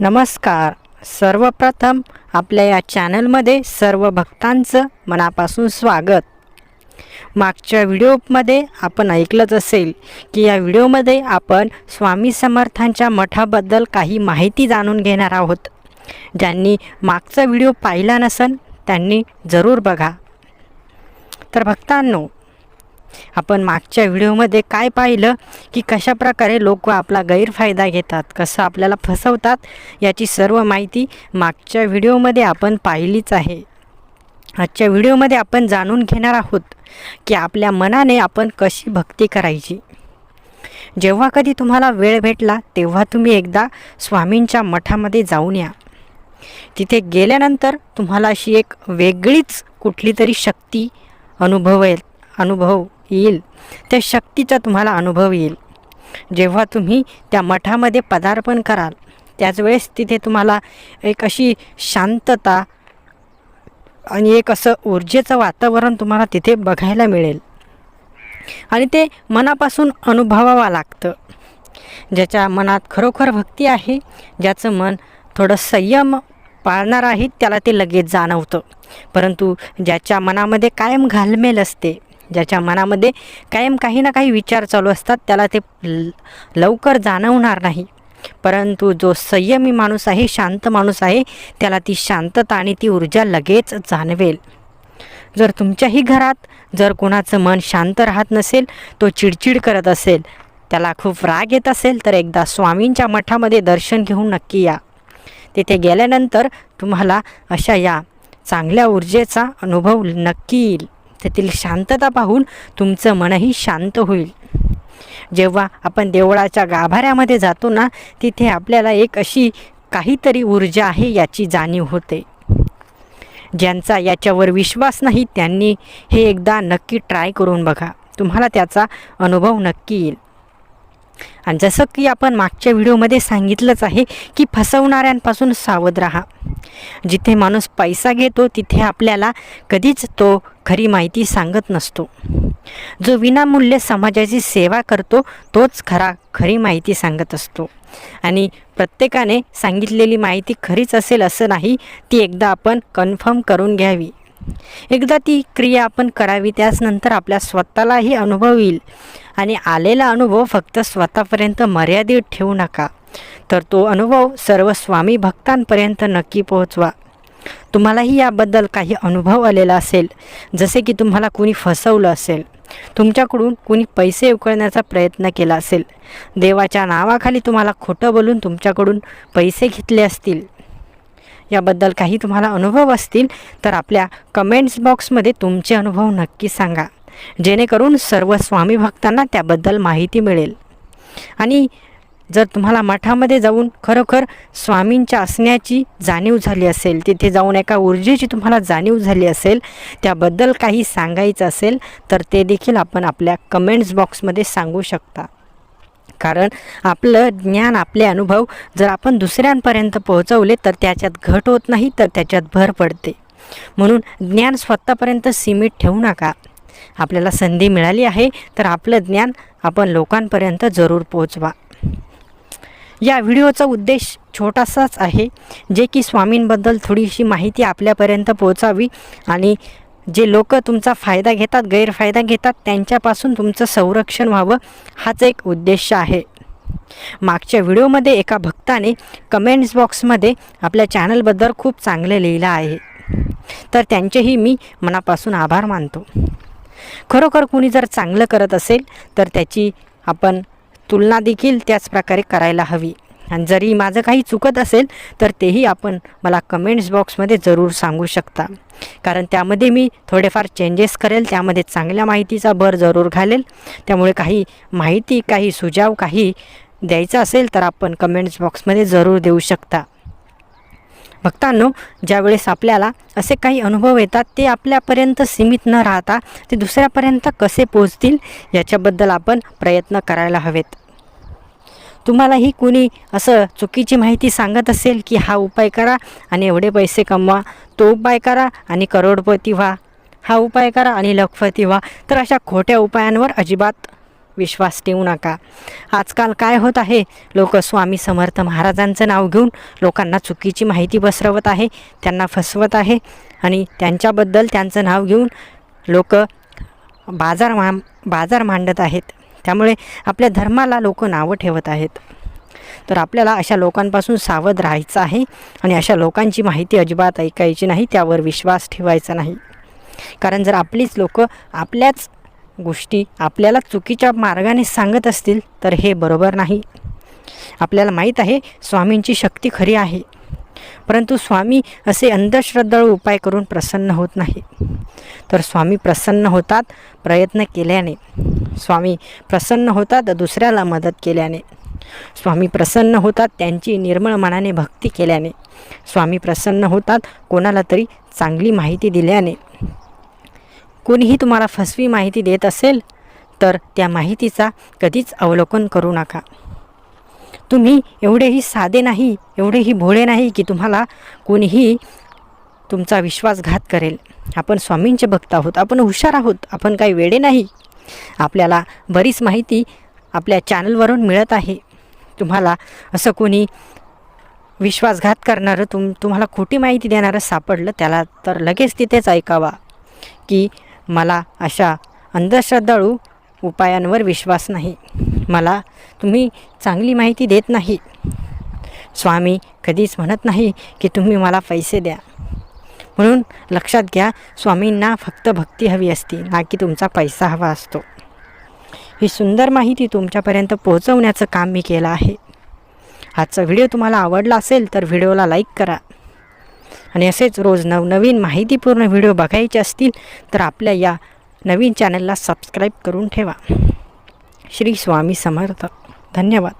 नमस्कार. सर्वप्रथम आपल्या या चॅनलमध्ये सर्व भक्तांचं मनापासून स्वागत. मागच्या व्हिडिओमध्ये आपण ऐकलंच असेल की या व्हिडिओमध्ये आपण स्वामी समर्थांच्या मठाबद्दल काही माहिती जाणून घेणार आहोत. ज्यांनी मागचा व्हिडिओ पाहिला नसन त्यांनी जरूर बघा. तर भक्तांनो आपण मागच्या व्हिडिओमध्ये काय पाहिलं? की कशा प्रकारे लोक आपला गैरफायदा घेतात? कसं आपल्याला फसवतात? याची सर्व माहिती मागच्या व्हिडिओमध्ये आपण पाहिलीच आहे. आजच्या व्हिडिओमध्ये आपण जाणून घेणार आहोत की आपल्या मनाने आपण कशी भक्ती करायची. जेव्हा कधी तुम्हाला वेळ भेटला तेव्हा तुम्ही एकदा स्वामींच्या मठामध्ये जाऊन या. तिथे गेल्यानंतर तुम्हाला अशी एक वेगळीच कुठली तरी शक्ती अनुभवेल अनुभव येईल. त्या शक्तीचा तुम्हाला अनुभव येईल. जेव्हा तुम्ही त्या मठामध्ये पदार्पण कराल त्याच वेळेस तिथे तुम्हाला एक अशी शांतता आणि एक असं ऊर्जेचं वातावरण तुम्हाला तिथे बघायला मिळेल. आणि ते मनापासून अनुभवावं लागतं. ज्याच्या मनात खरोखर भक्ती आहे ज्याचं मन थोडं संयम पाळणार आहे त्याला ते लगेच जाणवतं. परंतु ज्याच्या मनामध्ये कायम घालमेल असते ज्याच्या मनामध्ये कायम काही ना काही विचार चालू असतात त्याला ते ल- लवकर जाणवणार नाही. परंतु जो संयमी माणूस आहे शांत माणूस आहे त्याला ती शांतता आणि ती ऊर्जा लगेच जाणवेल. जर तुमच्याही घरात जर कोणाचं मन शांत राहत नसेल तो चिडचिड करत असेल त्याला खूप राग येत असेल तर एकदा स्वामींच्या मठामध्ये दर्शन घेऊन नक्की या. तिथे गेल्यानंतर तुम्हाला अशा या चांगल्या ऊर्जेचा अनुभव नक्की येईल. तेथील शांतता पाहून तुमचं मनही शांत होईल. जेव्हा आपण देवळाच्या गाभाऱ्यामध्ये जातो ना तिथे आपल्याला एक अशी काहीतरी ऊर्जा आहे याची जाणीव होते. ज्यांचा याच्यावर विश्वास नाही त्यांनी हे एकदा नक्की ट्राय करून बघा. तुम्हाला त्याचा अनुभव नक्की येईल. आणि जसं की आपण मागच्या व्हिडिओमध्ये सांगितलंच आहे की फसवणाऱ्यांपासून सावध राहा. जिथे माणूस पैसा घेतो तिथे आपल्याला कधीच तो खरी माहिती सांगत नसतो. जो विनामूल्य समाजाची सेवा करतो तोच खरा खरी माहिती सांगत असतो. आणि प्रत्येकाने सांगितलेली माहिती खरीच असेल असं नाही ती एकदा आपण कन्फर्म करून घ्यावी. एकदा ती क्रिया आपण करावी त्याचनंतर आपल्या स्वतःलाही अनुभव येईल आणि आलेला अनुभव फक्त स्वतःपर्यंत मर्यादित ठेवू नका. तर तो अनुभव सर्व स्वामी भक्तांपर्यंत नक्की पोहोचवा. तुम्हालाही याबद्दल काही अनुभव आलेला असेल जसे की तुम्हाला कुणी फसवलं असेल तुमच्याकडून कुणी पैसे उकळण्याचा प्रयत्न केला असेल देवाच्या नावाखाली तुम्हाला खोटं बोलून तुमच्याकडून पैसे घेतले असतील याबद्दल काही तुम्हाला अनुभव असतील तर आपल्या कमेंट्स बॉक्समध्ये तुमचे अनुभव नक्की सांगा. जेणेकरून सर्व स्वामी भक्तांना त्याबद्दल माहिती मिळेल. आणि जर तुम्हाला मठामध्ये जाऊन खरोखर स्वामींच्या असण्याची जाणीव झाली असेल तिथे जाऊन एका ऊर्जेची तुम्हाला जाणीव झाली असेल त्याबद्दल काही सांगायचं असेल तर ते देखील आपण आपल्या कमेंट्स बॉक्समध्ये सांगू शकता. कारण आपलं ज्ञान आपले अनुभव जर आपण दुसऱ्यांपर्यंत पोहोचवले तर त्याच्यात घट होत नाही तर त्याच्यात भर पडते. म्हणून ज्ञान स्वतःपर्यंत सीमित ठेवू नका. आपल्याला संधी मिळाली आहे तर आपलं ज्ञान आपण लोकांपर्यंत जरूर पोहोचवा. या व्हिडिओचा उद्देश छोटासाच आहे जे की स्वामींबद्दल थोडीशी माहिती आपल्यापर्यंत पोहोचावी आणि जे लोक तुमचा फायदा घेतात गैरफायदा घेतात त्यांच्यापासून तुमचं संरक्षण व्हावं हाच एक उद्देश आहे. मागच्या व्हिडिओमध्ये एका भक्ताने कमेंट्स बॉक्समध्ये आपल्या चॅनलबद्दल खूप चांगलं लिहिलं आहे. तर त्यांचेही मी मनापासून आभार मानतो. खरोखर कुणी जर चांगलं करत असेल तर त्याची आपण तुलना देखील त्याच प्रकारे करायला हवी. आणि जरी माझं काही चुकत असेल तर तेही आपण मला कमेंट्स बॉक्समध्ये जरूर सांगू शकता. कारण त्यामध्ये मी थोडेफार चेंजेस करेल त्यामध्ये चांगल्या माहितीचा भर जरूर घालेल. त्यामुळे काही माहिती काही सुझाव काही द्यायचा असेल तर आपण कमेंट्स बॉक्समध्ये जरूर देऊ शकता. भक्तांनो ज्यावेळेस आपल्याला असे काही अनुभव येतात ते आपल्यापर्यंत सीमित न राहता ते दुसऱ्यापर्यंत कसे पोचतील याच्याबद्दल आपण प्रयत्न करायला हवेत. तुम्हालाही कुणी असं चुकीची माहिती सांगत असेल की हा उपाय करा आणि एवढे पैसे कमवा तो उपाय करा आणि करोडपती व्हा. हा उपाय करा आणि लखपती व्हा. तर अशा खोट्या उपायांवर अजिबात विश्वास ठेवू नका. आजकाल काय होत आहे? लोक स्वामी समर्थ महाराजांचं नाव घेऊन लोकांना चुकीची माहिती पसरवत आहे त्यांना फसवत आहे आणि त्यांच्याबद्दल त्यांचं नाव घेऊन लोक बाजार मा बाजार मांडत आहेत. त्यामुळे आपल्या धर्माला लोक नावं ठेवत आहेत. तर आपल्याला अशा लोकांपासून सावध राहायचं आहे आणि अशा लोकांची माहिती अजिबात ऐकायची नाही त्यावर विश्वास ठेवायचा नाही. कारण जर आपलीच लोक आपल्याच गोष्टी आपल्याला चुकीच्या मार्गाने सांगत असतील तर हे बरोबर नाही. आपल्याला माहीत आहे स्वामींची शक्ती खरी आहे. परंतु स्वामी असे अंधश्रद्धाळू उपाय करून प्रसन्न होत नाही. तर स्वामी प्रसन्न होतात प्रयत्न केल्याने. स्वामी प्रसन्न होतात दुसऱ्याला मदत केल्याने. स्वामी प्रसन्न होतात त्यांची निर्मळ मनाने भक्ती केल्याने. स्वामी प्रसन्न होतात कोणाला तरी चांगली माहिती दिल्याने. कोणीही तुम्हाला फसवी माहिती देत असेल तर त्या माहितीचा कधीच अवलोकन करू नका. तुम्ही एवढेही साधे नाही एवढेही भोळे नाही की तुम्हाला कोणीही तुमचा विश्वासघात करेल. आपण स्वामींचे भक्त आहोत आपण हुशार आहोत आपण काही वेडे नाही. आपल्याला बरीच माहिती आपल्या चॅनलवरून मिळत आहे. तुम्हाला असं कोणी विश्वासघात करणारं तुम तुम्हाला खोटी माहिती देणारं सापडलं त्याला तर लगेच तिथेच ऐकावा की मला अशा अंधश्रद्धाळू उपायांवर विश्वास नाही. मला तुम्ही चांगली माहिती देत नाही. स्वामी कधीच म्हणत नाही की तुम्ही मला पैसे द्या. म्हणून लक्षात घ्या स्वामींना फक्त भक्ती हवी असते ना की तुमचा पैसा हवा असतो. ही सुंदर माहिती तुमच्यापर्यंत पोहोचवण्याचं काम मी केलं आहे. आजचा व्हिडिओ तुम्हाला आवडला असेल तर व्हिडिओला लाईक करा. आणि असेच रोज नवनवीन माहितीपूर्ण व्हिडिओ बघायचे असतील तर आपल्या या नवीन चॅनलला सबस्क्राईब करून ठेवा. श्री स्वामी समर्थ. धन्यवाद.